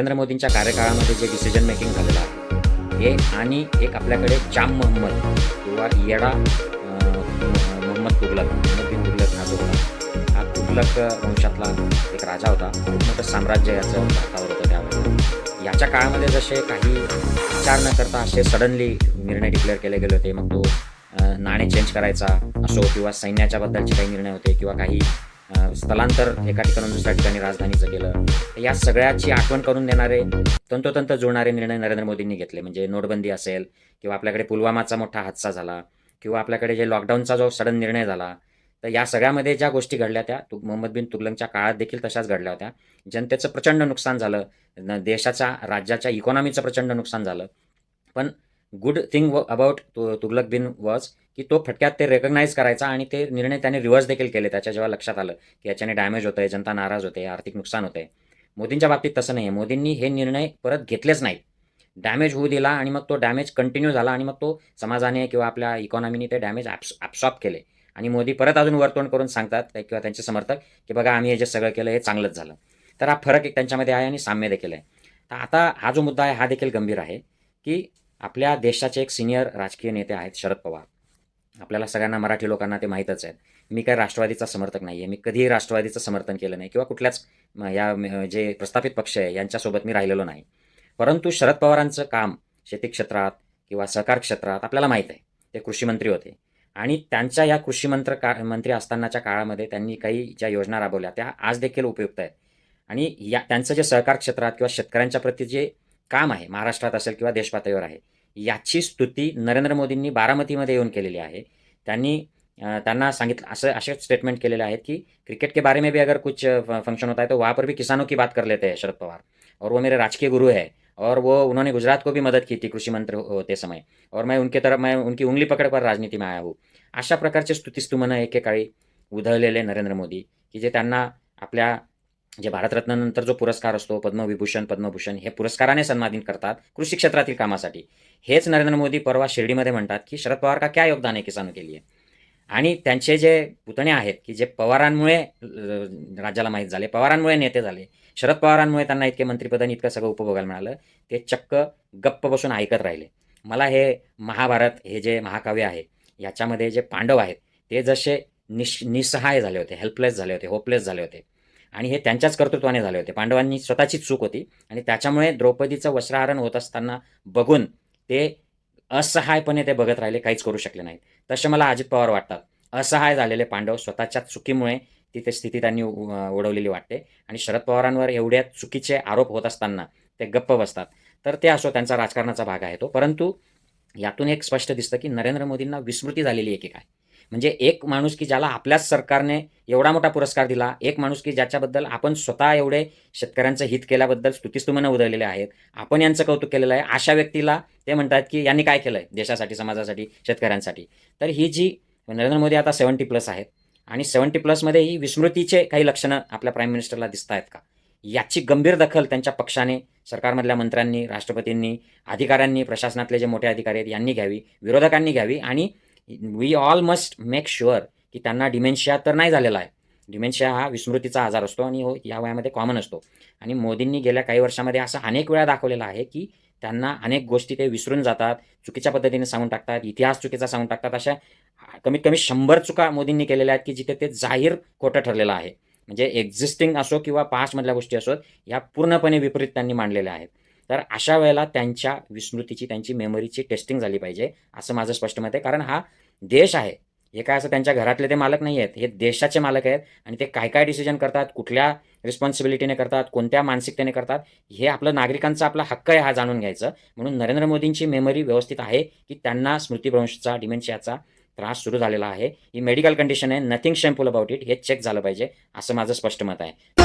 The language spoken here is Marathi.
नरेंद्र मोदींच्या कार्यकाळामध्ये जे डिसिजन मेकिंग झालेलं आहे हे आणि एक आपल्याकडे जाम मोहम्मद किंवा येडा मोहम्मद तुगलक मोहम्मद बिन तुगलक हा जो होता हा तुगलक वंशातला एक राजा होता. खूप मोठं साम्राज्य याचं भारतावर होतं त्यावेळेला याच्या काळामध्ये जसे काही विचार न करता असे सडनली निर्णय डिक्लेअर केले गेले होते मग तो नाणे चेंज करायचा असो किंवा सैन्याच्या बद्दलचे काही निर्णय होते किंवा काही स्थलांतर एका ठिकाणून दुसऱ्या ठिकाणी राजधानीचं केलं. तर या सगळ्याची आठवण करून देणारे तंतोतंत जुळणारे निर्णय नरेंद्र मोदींनी घेतले. म्हणजे नोटबंदी असेल किंवा आपल्याकडे पुलवामाचा मोठा हादसा झाला किंवा आपल्याकडे जे लॉकडाऊनचा जो सडन निर्णय झाला तर या सगळ्यामध्ये ज्या गोष्टी घडल्या त्या तु मोहम्मद बिन तुगलकच्या काळात देखील तशाच घडल्या होत्या. जनतेचं प्रचंड नुकसान झालं. देशाचा देशाच्या राज्याच्या इकॉनॉमीचं प्रचंड नुकसान झालं. पण गुड थिंग अबाउट तु तुगलक बिन वॉज की तो फटक्यात ते रेकग्नाईज करायचा आणि ते निर्णय त्याने रिव्हर्स देखील केले. त्याच्या जेव्हा लक्षात आलं की याच्याने डॅमेज होतंय जनता नाराज होते आर्थिक नुकसान होते मोदींच्या बाबतीत तसं नाही आहे मोदींनी हे निर्णय परत घेतलेच नाहीत. डॅमेज होऊ दिला आणि मग तो डॅमेज कंटिन्यू झाला आणि मग तो समाजाने किंवा आपल्या इकॉनॉमीने ते डॅमेज ॲप्स ॲब्सॉर्ब केले. आणि मोदी परत अजून वरतोंड करून सांगतात किंवा त्यांचे समर्थक की बघा आम्ही हे जे सगळं केलं हे चांगलंच झालं. तर हा फरक एक त्यांच्यामध्ये आहे आणि साम्य देखील आहे. तर आता हा जो मुद्दा आहे हा देखील गंभीर आहे की आपल्या देशाचे एक सिनियर राजकीय नेते आहेत शरद पवार. आपल्याला सगळ्यांना मराठी लोकांना ते माहीतच आहेत. मी काय राष्ट्रवादीचा समर्थक नाही आहे मी कधीही राष्ट्रवादीचं समर्थन केलं नाही किंवा कुठल्याच या जे प्रस्थापित पक्ष आहे यांच्यासोबत मी राहिलेलो नाही. परंतु शरद पवारांचं काम शेती क्षेत्रात किंवा सहकार क्षेत्रात आपल्याला माहीत आहे. ते कृषीमंत्री होते. आणि त्यांच्या या कृषीमंत्र का मंत्री असतानाच्या काळामध्ये त्यांनी काही ज्या योजना राबवल्या त्या आज देखील उपयुक्त आहेत. आणि या त्यांचं जे सहकार क्षेत्रात किंवा शेतकऱ्यांच्या प्रती जे काम आहे महाराष्ट्रात असेल किंवा देशपातळीवर आहे याची स्तुती नरेंद्र मोदींनी बारामतीमध्ये येऊन केलेली आहे. त्यांनी त्यांना सांगितलं असं असे स्टेटमेंट केलेले आहेत की क्रिकेट के बारे में भी अगर कुछ फंक्शन होता है तो वहाँ पर भी किसानों की बात कर लेते हैं शरद पवार। और वो मेरे राजकीय गुरु है। और वो उन्होंने गुजरात को भी मदद की थी कृषी मंत्री हो, होते समय। और मैं उनके तरफ मैं उनकी उंगली पकड़कर राजनीति में आया हूँ। अशा प्रकारचे स्तुतिस्तुमनं एकेकाळी उधळलेले नरेंद्र मोदी की जे त्यांना आपल्या म्हणजे जे भारतरत्नानंतर जो पुरस्कार असतो पद्मविभूषण पद्मभूषण हे पुरस्काराने सन्मानित करतात कृषी क्षेत्रातील कामासाठी. हेच नरेंद्र मोदी परवा शिर्डीमध्ये म्हणतात की शरद पवार का क्या योगदान आहे किसान के लिए? आणि त्यांचे जे पुतणे आहेत की जे पवारांमुळे राज्याला माहीत झाले पवारांमुळे नेते झाले शरद पवारांमुळे त्यांना इतके मंत्रिपद आणि इतकं सगळं उपभोगायला मिळालं ते चक्क गप्प बसून ऐकत राहिले. मला हे महाभारत हे जे महाकाव्य आहे याच्यामध्ये जे पांडव आहेत ते जसे निश निसहाय झाले होते हेल्पलेस झाले होते होपलेस झाले होते. आणि हे त्यांच्याच कर्तृत्वाने झाले होते. पांडवांनी स्वतःचीच चूक होती आणि त्याच्यामुळे द्रौपदीचं वस्त्रहरण होत असताना बघून ते असहायपणे ते बघत राहिले काहीच करू शकले नाहीत. तसे मला अजित पवार वाटतात. असहाय झालेले पांडव स्वतःच्या चुकीमुळे ती ते स्थिती त्यांनी ओढवलेली उडवलेली वाटते आणि शरद पवारांवर एवढ्या चुकीचे आरोप होत असताना ते गप्प बसतात. तर ते असो त्यांचा राजकारणाचा भाग आहे तो. परंतु यातून एक स्पष्ट दिसतं की नरेंद्र मोदींना विस्मृती झालेली आहे. की काय म्हणजे एक माणूस की ज्याला आपल्याच सरकारने एवढा मोठा पुरस्कार दिला एक माणूस की ज्याच्याबद्दल आपण स्वतः एवढे शेतकऱ्यांचं हित केल्याबद्दल स्तुतिस्तुमनं उधळलेले आहेत. आपण यांचं कौतुक केलेलं आहे. अशा व्यक्तीला ते म्हणतात की यांनी काय केलं आहे देशासाठी समाजासाठी शेतकऱ्यांसाठी. तर ही जी नरेंद्र मोदी आता सेवन्टी प्लस आहेत आणि सेवन्टी प्लसमध्ये ही विस्मृतीचे काही लक्षणं आपल्या प्राईम मिनिस्टरला दिसत आहेत का? याची गंभीर दखल त्यांच्या पक्षाने सरकारमधल्या मंत्र्यांनी राष्ट्रपतींनी अधिकाऱ्यांनी प्रशासनातले जे मोठे अधिकारी आहेत यांनी घ्यावी विरोधकांनी घ्यावी आणि we all must make sure की त्यांना डिमेन्शिया तर नाही झालेला आहे. डिमेन्शिया हा विस्मृतीचा आजार असतो आणि हो या वयामध्ये कॉमन असतो. आणि मोदींनी गेल्या काही वर्षामध्ये असं अनेक वेळा दाखवलेलं आहे की त्यांना अनेक गोष्टी ते विसरून जातात चुकीच्या पद्धतीने सांगून टाकतात इतिहास चुकीचा सांगून टाकतात अशा कमीत कमी शंभर चुका मोदींनी केलेल्या आहेत की जिथे ते जाहीर खोटं ठरलेलं आहे. म्हणजे एक्झिस्टिंग असो किंवा पास्टमधल्या गोष्टी असोत या पूर्णपणे विपरीत त्यांनी मांडलेल्या आहेत. तर अशा वेळेला त्यांच्या विस्मृतीची त्यांची मेमरीची टेस्टिंग झाली पाहिजे असं माझं स्पष्ट मत आहे. कारण हा देश आहे. हे काय असं त्यांच्या घरातले ते मालक नाही आहेत. हे देशाचे मालक आहेत आणि ते काय काय डिसिजन करतात कुठल्या रिस्पॉन्सिबिलिटीने करतात कोणत्या मानसिकतेने करतात हे आपलं नागरिकांचा आपला हक्क आहे हा जाणून घ्यायचं. म्हणून नरेंद्र मोदींची मेमरी व्यवस्थित आहे की त्यांना स्मृतीभ्रंशचा डिमेन्शियाचा त्रास सुरू झालेला आहे. ही मेडिकल कंडिशन आहे. नथिंग शेमफुल अबाउट इट हे चेक झालं पाहिजे असं माझं स्पष्ट मत आहे.